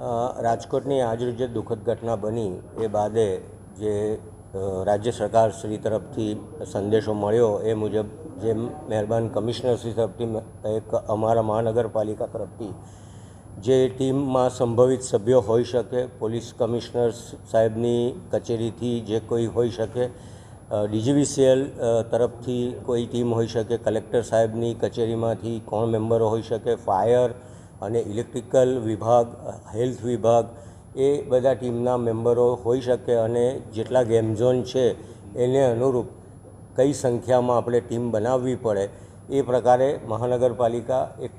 રાજકોટની આજરોજ જે દુઃખદ ઘટના બની, એ બાદે જે રાજ્ય સરકાર શ્રી તરફથી સંદેશો મળ્યો, એ મુજબ જે મહેરબાન કમિશનર શ્રી તરફથી એક અમારા મહાનગરપાલિકા તરફથી જે ટીમમાં સંભવિત સભ્યો હોઈ શકે, પોલીસ કમિશનર સાહેબની કચેરીથી જે કોઈ હોઈ શકે ડીજીવીસીએલ તરફથી કોઈ ટીમ હોઈ શકે, કલેક્ટર સાહેબની કચેરીમાંથી કોણ મેમ્બરો હોઈ શકે, ફાયર અને ઇલેક્ટ્રિકલ વિભાગ, હેલ્થ વિભાગ, એ બધા ટીમના મેમ્બરો હોઈ શકે અને જેટલા ગેમ ઝોન છે એને અનુરૂપ કઈ સંખ્યામાં આપણે ટીમ બનાવવી પડે, એ પ્રકારે મહાનગરપાલિકા એક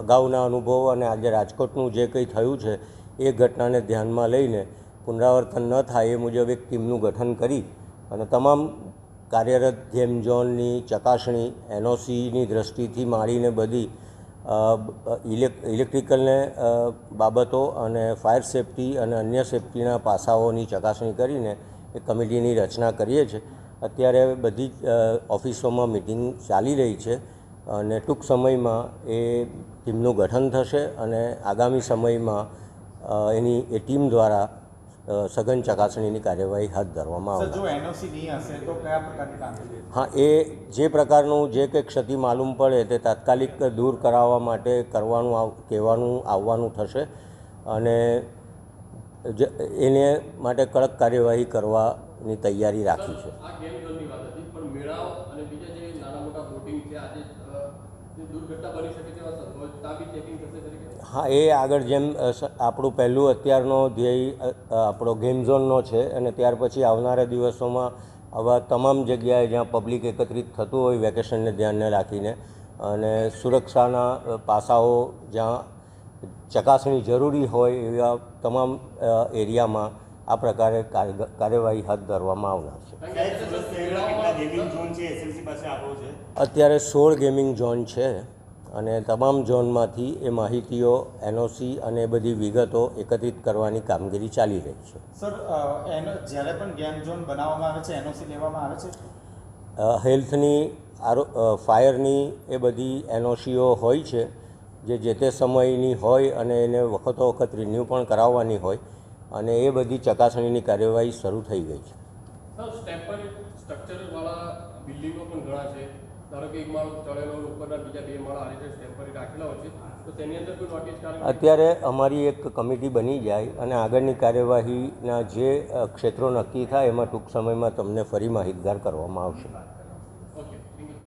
અગાઉના અનુભવો અને આજે રાજકોટનું જે કંઈ થયું છે, એ ઘટનાને ધ્યાનમાં લઈને પુનરાવર્તન ન થાય એ મુજબ એક ટીમનું ગઠન કરી અને તમામ કાર્યરત ગેમ ઝોનની ચકાસણી, એનઓસીની દ્રષ્ટિથી માંડીને બધી ઇલેક્ટ્રિકલને બાબતો અને ફાયર સેફટી અને અન્ય સેફટીના પાસાઓની ચકાસણી કરીને એ કમિટીની રચના કરીએ છીએ. અત્યારે બધી જ ઓફિસોમાં મિટિંગ ચાલી રહી છે અને ટૂંક સમયમાં એ ટીમનું ગઠન થશે અને આગામી સમયમાં એની, એ ટીમ દ્વારા સઘન ચકાસણીની કાર્યવાહી હાથ ધરવામાં આવશે જો એનઓસી નહીં હશે તો કયા પ્રકારની કામગીરી? હા એ જે પ્રકારનું જે કંઈ ક્ષતિ માલુમ પડે તે તાત્કાલિક દૂર કરાવવા માટે કરવાનું કહેવાનું આવવાનું થશે. અને એને માટે કડક કાર્યવાહી કરવાની તૈયારી રાખી છે. હા એ આગળ જેમ આપણું પહેલું અત્યારનો ધ્યેય આપણો ગેમ ઝોનનો છે અને ત્યાર પછી આવનારા દિવસોમાં આવા તમામ જગ્યાએ જ્યાં પબ્લિક એકત્રિત થતું હોય વેકેશનને ધ્યાને રાખીને અને સુરક્ષાના પાસાઓ જ્યાં ચકાસણી જરૂરી હોય એવા તમામ એરિયામાં આ પ્રકારે કાર્ય- કાર્યવાહી હાથ ધરવામાં આવનાર છે. અત્યારે સોળ ગેમિંગ ઝોન છે. અને તમામ ઝોનમાંથી એ માહિતીઓ એનઓસી અને એ બધી વિગતો એકત્રિત કરવાની કામગીરી ચાલી રહી છે. સર જ્યારે પણ ગેમ ઝોન બનાવવામાં આવે છે એનઓસી લેવામાં આવે છે? હેલ્થની આરો ફાયરની એ બધી એનઓસીઓ હોય છે જે જે તે સમયની હોય અને એને વખતો વખત રિન્યૂ પણ કરાવવાની હોય અને એ બધી ચકાસણીની કાર્યવાહી શરૂ થઈ ગઈ છે. સર સ્ટ્રક્ચરવાળા બિલ્ડિંગો પણ ઘણા છે. અત્યારે અમારી એક કમિટી બની જાય અને આગળની કાર્યવાહીના જે ક્ષેત્રો નક્કી થાય, એમાં ટૂંક સમયમાં તમને ફરી માહિતગાર કરવામાં આવશે.